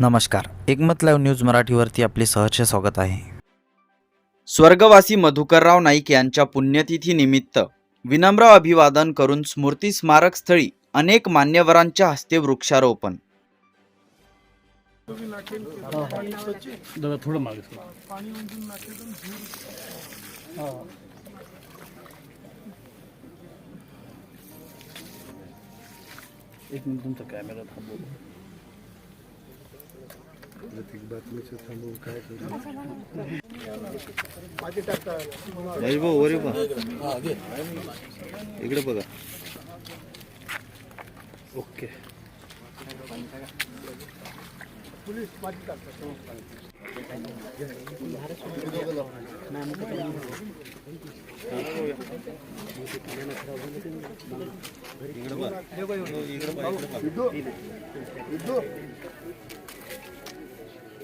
नमस्कार. एकमत live news मराठीवरती आपले सहर्ष स्वागत आहे. स्वर्गवासी मधुकरराव नाईक यांच्या पुण्यतिथी निमित्त विनम्र अभिवादन करून स्मृती स्मारक स्थळी अनेक मान्यवरांच्या हस्ते वृक्षारोपण. दादा थोडं मागे सर एक मिनिट तुमचा कॅमेरा थांबव इकडे बघा ओके